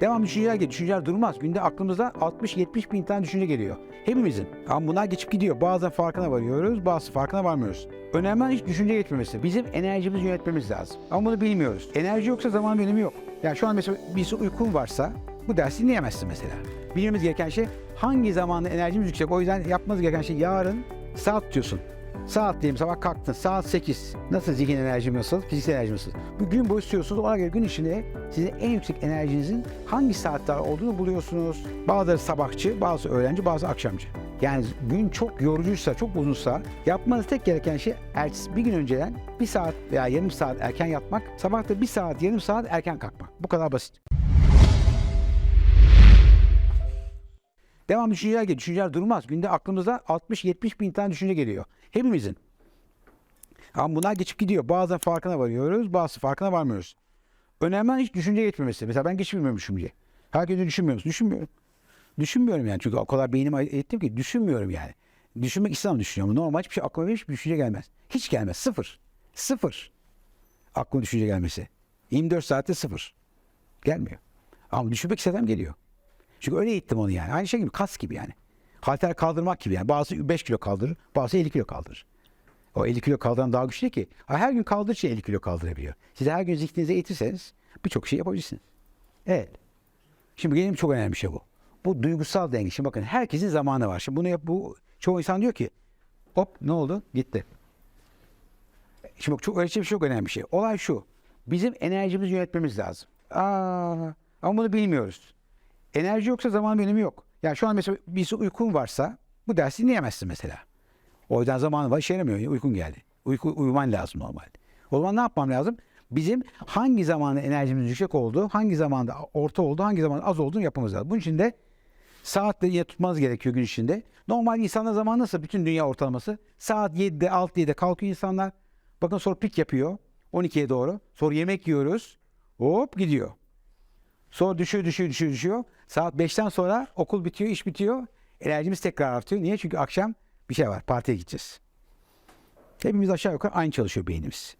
Devam düşünceler geliyor. Düşünceler durmaz. Günde aklımıza 60-70 bin tane düşünce geliyor. Hepimizin. Ama bunlar geçip gidiyor. Bazen farkına varıyoruz, bazı farkına varmıyoruz. Önemli olan hiç düşünce geçmemesi. Bizim enerjimizi yönetmemiz lazım. Ama bunu bilmiyoruz. Enerji yoksa zaman önemi yok. Yani şu an mesela bir uykun varsa bu dersi dinleyemezsin mesela. Bilmemiz gereken şey hangi zamanda enerjimiz yüksek. O yüzden yapmanız gereken şey yarın saat tutuyorsun. Saat diyelim sabah kalktın saat 8. Nasıl zihin enerjim nasıl, fiziksel enerjim nasıl? Bu gün boyu istiyorsunuz ona göre gün içinde sizin en yüksek enerjinizin hangi saatler olduğunu buluyorsunuz. Bazıları sabahçı, bazı öğlenci, bazı akşamcı. Yani gün çok yorucuysa, çok uzunsa yapmanız tek gereken şey ertesi bir gün önceden bir saat veya yarım saat erken yatmak, sabah da bir saat, yarım saat erken kalkmak. Bu kadar basit. Devam düşünceler geliyor. Düşünceler durmaz. Günde aklımıza 60-70 bin tane düşünce geliyor. Hepimizin. Ama bunlar geçip gidiyor. Bazen farkına varıyoruz, bazı farkına varmıyoruz. Önemli olan hiç düşünce geçmemesi. Mesela ben geçmiyorum düşünce. Herkes düşünmüyor musun? Düşünmüyorum. Düşünmüyorum yani. Çünkü o kadar beynime ettim ki düşünmüyorum yani. Düşünmek istemem düşünüyorum. Normal hiçbir şey aklıma hiçbir düşünce gelmez. Hiç gelmez. Sıfır. Sıfır. Aklıma düşünce gelmesi. 24 saatte sıfır. Gelmiyor. Ama düşünmek istesem geliyor. Çünkü öyle eğittim onu yani. Aynı şey gibi kas gibi yani. Halter kaldırmak gibi yani. Bazı 5 kilo kaldırır, bazı 50 kilo kaldırır. O 50 kilo kaldıran daha güçlü ki. Her gün kaldırdıkça 50 kilo kaldırabiliyor. Siz her gün zihninize eğitirseniz birçok şey yapabilirsiniz. Evet. Şimdi gelelim çok önemli bir şey bu. Bu duygusal denge. Şimdi bakın herkesin zamanı var. Şimdi bunu yap, bu çoğu insan diyor ki hop ne oldu? Gitti. Şimdi bak çok öyle şey çok önemli bir şey. Olay şu. Bizim enerjimizi yönetmemiz lazım. Aa, ama bunu bilmiyoruz. Enerji yoksa zaman önemi yok. Yani şu an mesela bir uykun varsa bu dersi dinleyemezsin mesela. O yüzden zamanın var işe yaramıyor. Uykun geldi. Uyku, uyuman lazım normalde. O zaman ne yapmam lazım? Bizim hangi zamanda enerjimiz yüksek olduğu, hangi zamanda orta olduğu, hangi zamanda az olduğunu yapmamız lazım. Bunun için de saatleri yine tutmanız gerekiyor gün içinde. Normal insanlar zaman nasıl? Bütün dünya ortalaması. Saat 7'de 6'da kalkıyor insanlar. Bakın sonra pik yapıyor. 12'ye doğru. Sonra yemek yiyoruz. Hop gidiyor. Sonra düşüyor, düşüyor, düşüyor, düşüyor. Saat 5'ten sonra okul bitiyor, iş bitiyor. Enerjimiz tekrar artıyor. Niye? Çünkü akşam bir şey var. Partiye gideceğiz. Hepimiz aşağı yukarı aynı çalışıyor beynimiz.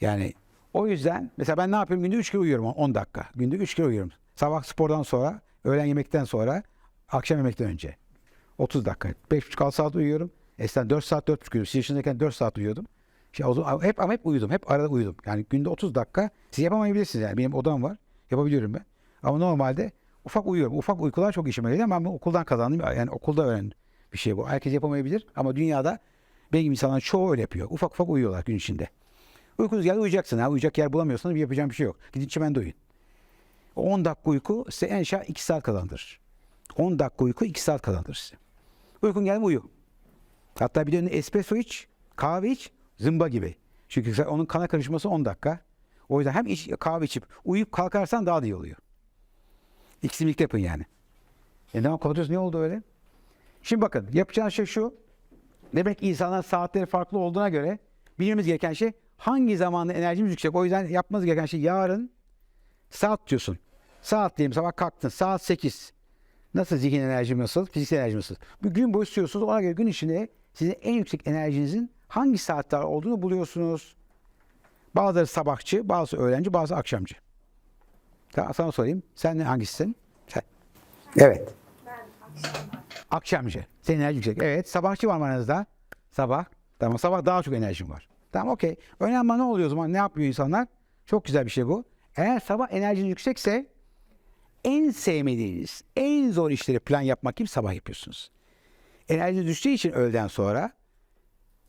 Yani o yüzden mesela ben ne yapıyorum? Günde 3 kere uyuyorum 10 dakika. Günde 3 kere uyuyorum. Sabah spordan sonra, öğlen yemekten sonra, akşam yemekten önce. 30 dakika. 5,5-6 saat uyuyorum. Eskiden 4 saat, 4,5 uyuyordum. 8 yaşındayken 4 saat uyuyordum. Şey, o zaman, hep ama hep uyudum. Hep arada uyudum. Yani günde 30 dakika. Siz yapamayabilirsiniz yani. Benim odam var. Yapabiliyorum ben. Ama normalde ufak uyuyorum. Ufak uykular çok işime yarıyor ama okuldan kazandım. Yani okulda öğrendim bir şey bu. Herkes yapamayabilir ama dünyada benim gibi insanlar çoğu öyle yapıyor. Ufak ufak uyuyorlar gün içinde. Uykunuz geldi uyuyacaksın. Ha. Uyuyacak yer bulamıyorsanız bir yapacağım bir şey yok. Gidin çimende uyuyun. O 10 dakika uyku size en aşağı 2 saat kazandırır. 10 dakika uyku 2 saat kazandırır size. Uykun geldi uyu. Hatta bir de espresso iç, kahve iç, zımba gibi. Çünkü onun kana karışması 10 dakika. O yüzden hem iç, kahve içip uyuyup kalkarsan daha da iyi oluyor. İkisini birlikte yapın yani. E ne yapıyoruz? Ne oldu öyle? Şimdi bakın yapacağınız şey şu. Demek insanlar saatleri farklı olduğuna göre bilmemiz gereken şey hangi zamanda enerjimiz yüksek. O yüzden yapmanız gereken şey yarın saat tutuyorsun. Saat diyelim sabah kalktın saat 8. Nasıl zihin enerjim nasıl, fiziksel enerjim nasıl? Bir gün boyu istiyorsunuz ona göre gün içinde sizin en yüksek enerjinizin hangi saatler olduğunu buluyorsunuz. Bazıları sabahçı, bazı öğlenci, bazı akşamcı. Tamam, sana sorayım. Sen ne hangisisin? Sen. Evet. Akşamcı. Senin enerji yüksek. Evet. Sabahçı var mı aranızda? Sabah. Tamam. Sabah daha çok enerjim var. Tamam okey. Önemli ne oluyor o zaman? Ne yapıyor insanlar? Çok güzel bir şey bu. Eğer sabah enerjiniz yüksekse en sevmediğiniz, en zor işleri plan yapmak gibi sabah yapıyorsunuz. Enerjiniz düştüğü için öğleden sonra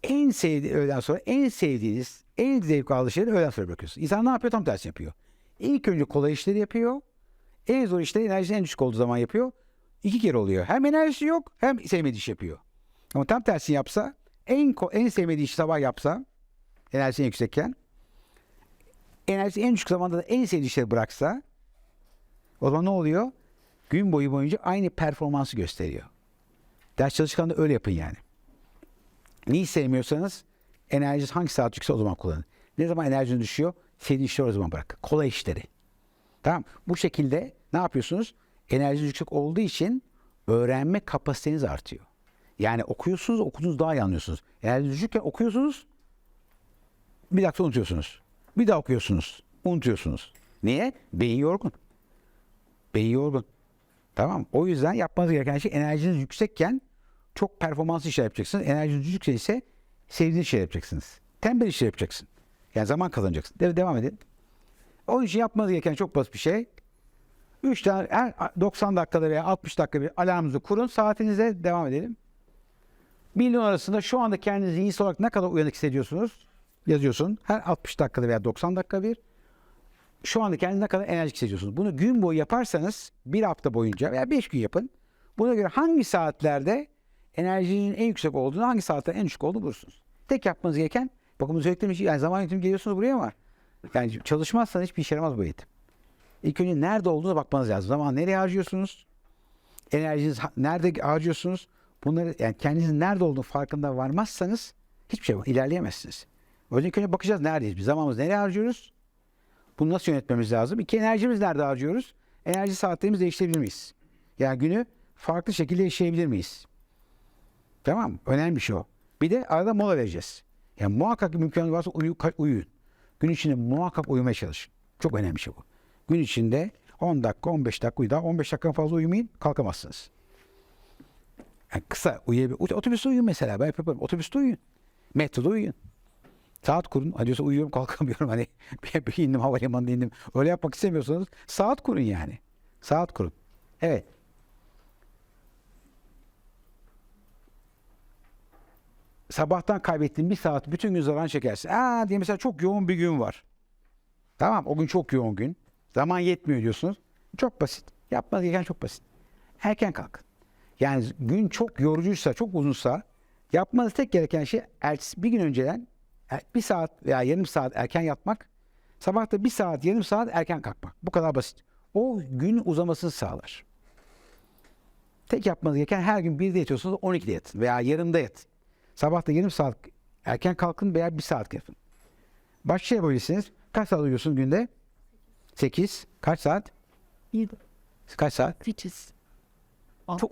en sevdiği öğleden sonra en sevdiğiniz, en zevk aldığı şeyleri öğleden sonra bırakıyorsunuz. İnsan ne yapıyor? Tam tersini yapıyor. İlk önce kolay işleri yapıyor. En zor işleri enerjisi en düşük olduğu zaman yapıyor. İki kere oluyor. Hem enerjisi yok hem sevmediği iş yapıyor. Ama tam tersini yapsa en en sevmediği işi sabah yapsa enerjisi en yüksekken enerjisi en düşük zamanda da en sevdiği işleri bıraksa o zaman ne oluyor? Gün boyu boyunca aynı performansı gösteriyor. Ders çalışırken de öyle yapın yani. Neyi sevmiyorsanız enerjiniz hangi saat yükse o zaman kullanın. Ne zaman enerjiniz düşüyor? Sevdiği işleri o zaman bırakın. Kolay işleri. Tamam. Bu şekilde ne yapıyorsunuz? Enerjiniz yüksek olduğu için öğrenme kapasiteniz artıyor. Yani okuyorsunuz, okuduğunuz daha iyi anlıyorsunuz. Enerjiniz düşükken okuyorsunuz, bir dakika unutuyorsunuz. Bir daha okuyorsunuz, unutuyorsunuz. Niye? Beyin yorgun. Beyin yorgun. Tamam. O yüzden yapmanız gereken şey enerjiniz yüksekken çok performanslı işler yapacaksınız. Enerjiniz düşükse ise sevdiğiniz işler yapacaksınız. Tembel işler yapacaksın. Yani zaman kazanacaksın. De- devam edin. Onun için yapmanız gereken çok basit bir şey. 3 tane her 90 dakikada veya 60 dakika bir alarmınızı kurun. Saatinize devam edelim. Milyon arasında şu anda kendinizi zihinsel olarak ne kadar uyanık hissediyorsunuz? Yazıyorsun. Her 60 dakikada veya 90 dakika bir. Şu anda kendinizi ne kadar enerjik hissediyorsunuz. Bunu gün boyu yaparsanız bir hafta boyunca veya 5 gün yapın. Buna göre hangi saatlerde enerjinin en yüksek olduğunu, hangi saatlerde en düşük olduğunu bulursunuz. Tek yapmanız gereken, bakın bu söylediklerim için yani zaman yönetimi geliyorsunuz buraya ama yani çalışmazsanız hiçbir işe yaramaz bu eğitim. İlk önce nerede olduğuna bakmanız lazım. Zaman nereye harcıyorsunuz? Enerjiniz nerede harcıyorsunuz? Bunları yani kendinizin nerede olduğunu farkında varmazsanız hiçbir şey ilerleyemezsiniz. O yüzden ilk önce bakacağız neredeyiz? Biz zamanımızı nereye harcıyoruz? Bunu nasıl yönetmemiz lazım? İki enerjimiz nerede harcıyoruz? Enerji saatlerimizi değiştirebilir miyiz? Yani günü farklı şekilde yaşayabilir miyiz? Tamam? Önemli bir şey o. Bir de arada mola vereceğiz. Yani muhakkak mümkün varsa uyu, uyuyun. Gün içinde muhakkak uyumaya çalışın. Çok önemli şey bu. Gün içinde 10 dakika, 15 dakika uyu. Daha 15 dakika fazla uyumayın, kalkamazsınız. Yani kısa uyuyabilir. Otobüste uyuyun mesela. Ben yaparım. Otobüste uyuyun. Metroda uyuyun. Saat kurun. Hani diyorsa uyuyorum kalkamıyorum. Hani bir, indim havalimanında indim. Öyle yapmak istemiyorsanız saat kurun yani. Saat kurun. Evet. Sabahtan kaybettiğin bir saat bütün gün zaman çekersin. Aa diye mesela çok yoğun bir gün var. Tamam o gün çok yoğun gün. Zaman yetmiyor diyorsunuz. Çok basit. Yapmanız gereken çok basit. Erken kalkın. Yani gün çok yorucuysa, çok uzunsa yapmanız tek gereken şey ertesi bir gün önceden e, bir saat veya yarım saat erken yatmak. Sabah da bir saat, yarım saat erken kalkmak. Bu kadar basit. O gün uzamasını sağlar. Tek yapmanız gereken her gün 1'de yatıyorsunuz 12'de yatın veya yarımda yatın. Sabah da yarım saat erken kalkın veya bir saat yapın. Başka şey yapabilirsiniz. Kaç saat uyuyorsunuz günde? 8. Kaç saat? 7, Kaç saat? 8, 6,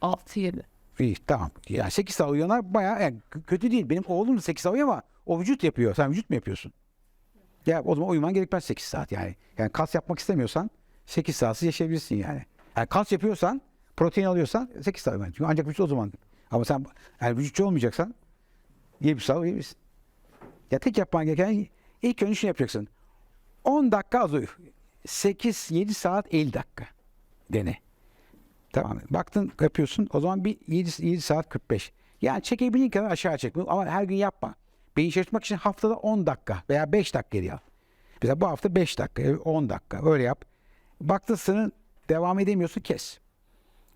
6, 7. İyi tamam. Yani 8 saat uyuyanlar bayağı yani kötü değil. Benim oğlum da 8 saat uyuyor ama o vücut yapıyor. Sen vücut mu yapıyorsun? Ya o zaman uyuman gerekmez 8 saat yani. Yani kas yapmak istemiyorsan 8 saatsiz yaşayabilirsin yani. Yani kas yapıyorsan, protein alıyorsan 8 saat uyuman. Çünkü ancak vücut o zaman. Ama sen yani vücutçu olmayacaksan 7 saat uyuyabilirsin. Ya tek yapman gereken ilk önce şunu yapacaksın. 10 dakika az uyu. 8-7 saat 50 dakika. Dene. Tamam. Baktın yapıyorsun. O zaman bir 7, 7 saat 45. Yani çekebildiğin kadar aşağı çek. Ama her gün yapma. Beyin çalışmak için haftada 10 dakika veya 5 dakika geri al. Mesela bu hafta 5 dakika, 10 dakika öyle yap. Baktın sınır devam edemiyorsun kes.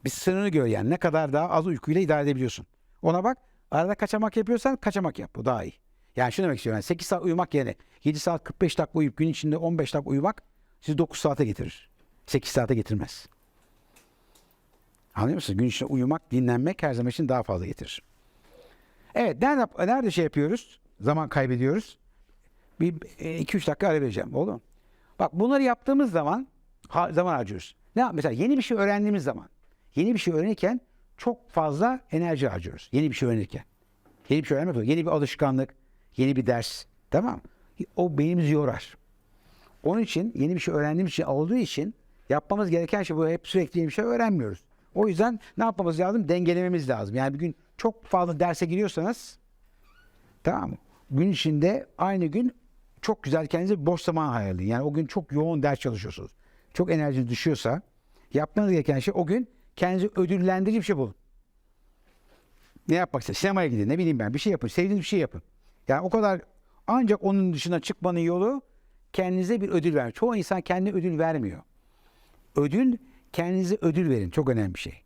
Bir sınırını gör yani. Ne kadar daha az uykuyla idare edebiliyorsun. Ona bak. Arada kaçamak yapıyorsan kaçamak yap. Bu daha iyi. Yani şunu demek istiyorum. Yani 8 saat uyumak yerine 7 saat 45 dakika uyuyup gün içinde 15 dakika uyumak sizi 9 saate getirir. 8 saate getirmez. Anlıyor musunuz? Gün içinde uyumak, dinlenmek her zaman için daha fazla getirir. Evet, nerede, nerede şey yapıyoruz? Zaman kaybediyoruz. Bir 2-3 dakika ara vereceğim. Oldu mu? Bak bunları yaptığımız zaman zaman harcıyoruz. Ne Mesela yeni bir şey öğrendiğimiz zaman, yeni bir şey öğrenirken çok fazla enerji harcıyoruz. Yeni bir şey öğrenirken. Yeni bir şey öğrenmek. Yeni bir alışkanlık, yeni bir ders. Tamam. O beynimizi yorar. Onun için yeni bir şey öğrendiğimiz için olduğu için yapmamız gereken şey bu hep sürekli yeni bir şey öğrenmiyoruz. O yüzden ne yapmamız lazım? Dengelememiz lazım. Yani bir gün çok fazla derse giriyorsanız tamam mı? Gün içinde aynı gün çok güzel kendinize boş zaman ayarlayın. Yani o gün çok yoğun ders çalışıyorsunuz. Çok enerjiniz düşüyorsa yapmanız gereken şey o gün kendinizi ödüllendirici bir şey bulun. Ne yapmak istersiniz? Sinemaya gidin. Ne bileyim ben. Bir şey yapın. Sevdiğiniz bir şey yapın. Yani o kadar ancak onun dışına çıkmanın yolu kendinize bir ödül vermek. Çoğu insan kendine ödül vermiyor. Ödül, kendinize ödül verin. Çok önemli bir şey.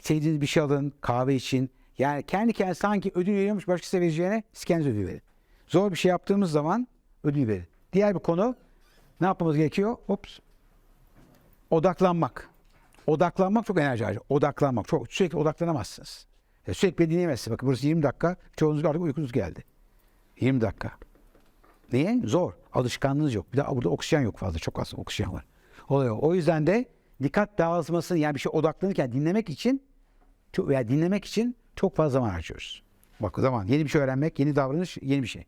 Sevdiğiniz bir şey alın, kahve için. Yani kendi kendine sanki ödül veriyormuş başkası vereceğine siz kendinize ödül verin. Zor bir şey yaptığımız zaman ödül verin. Diğer bir konu ne yapmamız gerekiyor? Ops. Odaklanmak. Odaklanmak çok enerji harcıyor. Odaklanmak. Çok sürekli odaklanamazsınız. Sürekli beni dinleyemezsiniz. Bakın burası 20 dakika. Çoğunuz artık uykunuz geldi. 20 dakika. Niye? Zor. Alışkanlığınız yok. Bir de burada oksijen yok fazla. Çok az oksijen var. Oluyor. O yüzden de dikkat dağılmasını yani bir şey odaklanırken dinlemek için çok, veya dinlemek için çok fazla zaman harcıyoruz. Bak o zaman yeni bir şey öğrenmek, yeni davranış, yeni bir şey.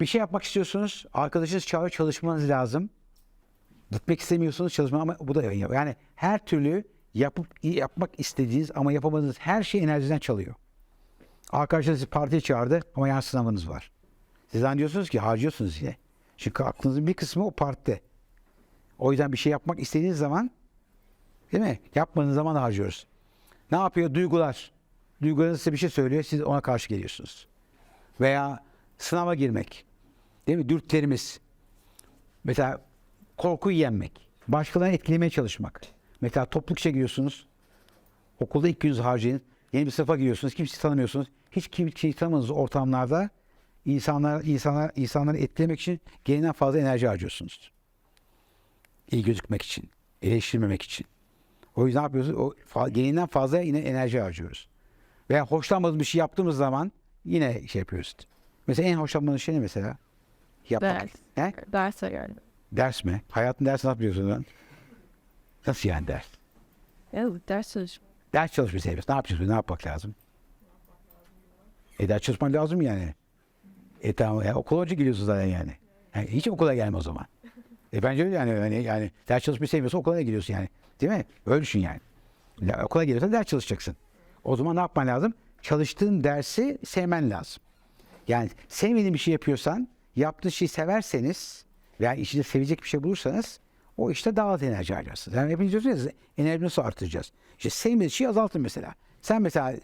Bir şey yapmak istiyorsunuz. Arkadaşınız çağırıyor çalışmanız lazım. Gitmek istemiyorsunuz çalışma ama bu da yani her türlü yapıp yapmak istediğiniz ama yapamadığınız her şey enerjiden çalıyor. Arkadaşlar sizi partiye çağırdı ama yarın sınavınız var. Siz zannediyorsunuz ki harcıyorsunuz yine. Çünkü aklınızın bir kısmı o partide. O yüzden bir şey yapmak istediğiniz zaman değil mi? Yapmadığınız zaman harcıyoruz. Ne yapıyor? Duygular. Duygularınız size bir şey söylüyor. Siz ona karşı geliyorsunuz. Veya sınava girmek. Değil mi? Dürtlerimiz. Mesela korkuyu yenmek. Başkalarını etkilemeye çalışmak. Mesela toplulukça giriyorsunuz. Okulda ilk gününüzü harcayın. Yeni bir sınıfa giriyorsunuz. Kimseyi tanımıyorsunuz. Hiç kimseyi tanımadığınız ortamlarda insanlar, insanlar, insanları etkilemek için gereğinden fazla enerji harcıyorsunuz. İyi gözükmek için. Eleştirmemek için. O yüzden ne yapıyoruz? O gereğinden fazla yine enerji harcıyoruz. Veya hoşlanmadığımız bir şey yaptığımız zaman yine şey yapıyoruz. Mesela en hoşlanmadığınız şey ne mesela? Yapmak. Ders. He? Geldi. Ders mi? Hayatın dersi ne yapıyorsun lan? Nasıl yani ders? Evet ders çalışma. Ders çalışmayı seviyorsun. Ne yapacağız? Ne yapmak lazım? E ders çalışman lazım yani. E tamam ya okula önce gidiyorsun zaten yani. yani. Hiç okula gelme o zaman. E bence öyle yani. yani, yani ders çalışmayı sevmiyorsan okula da gidiyorsun yani. Değil mi? Öyle düşün yani. Ya, okula gidiyorsan ders çalışacaksın. O zaman ne yapman lazım? Çalıştığın dersi sevmen lazım. Yani sevmediğin bir şey yapıyorsan, yaptığın şeyi severseniz veya içinde sevecek bir şey bulursanız o işte daha az enerji harcarsınız. Yani hepiniz diyorsunuz enerji nasıl artıracağız? İşte sevmediğiniz şeyi azaltın mesela. Sen mesela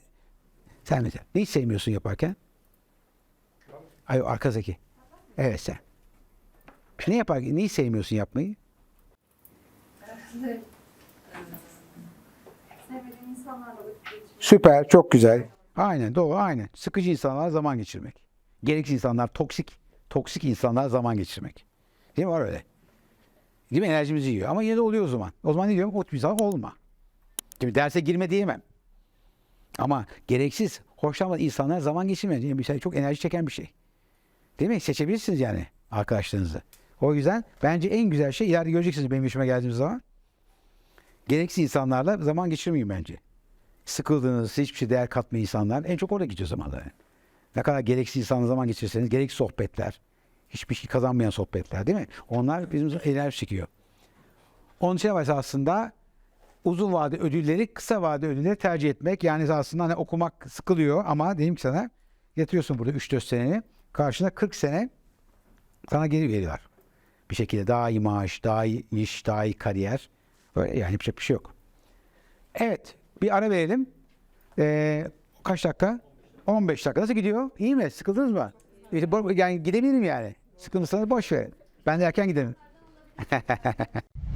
sen mesela neyi sevmiyorsun yaparken? Ay arkadaki. Evet sen. Ne yapar? Neyi sevmiyorsun yapmayı? Süper, çok güzel. Aynen, doğru, aynen. Sıkıcı insanlarla zaman geçirmek. Gereksiz insanlar, toksik, toksik insanlarla zaman geçirmek. Değil mi? Var öyle. Değil mi? Enerjimizi yiyor. Ama yine de oluyor o zaman. O zaman ne diyorum? O insan olma. Şimdi derse girme diyemem. Ama gereksiz, hoşlanmadığı insanlarla zaman geçirme. diye Bir şey çok enerji çeken bir şey. Değil mi? Seçebilirsiniz yani arkadaşlarınızı. O yüzden bence en güzel şey ileride göreceksiniz benim işime geldiğimiz zaman. Gereksiz insanlarla zaman geçirmeyin bence sıkıldığınız, hiçbir şey değer katmayan insanlar en çok orada geçiyor zamanları. Ne kadar gereksiz insanla zaman geçirirseniz, gereksiz sohbetler, hiçbir şey kazanmayan sohbetler değil mi? Onlar bizim enerji çekiyor. Onun için aslında uzun vade ödülleri kısa vade ödülleri tercih etmek. Yani aslında hani okumak sıkılıyor ama diyeyim ki sana yatıyorsun burada 3-4 seneni karşına 40 sene sana geri veriyorlar. Bir şekilde daha iyi maaş, daha iyi iş, daha iyi kariyer. Böyle yani yapacak bir şey yok. Evet. Bir ara verelim. Ee, kaç dakika? 15 dakika. Nasıl gidiyor? İyi mi? Sıkıldınız mı? Yani gidebilirim yani. Sıkılırsanız boş verin. Ben de erken giderim.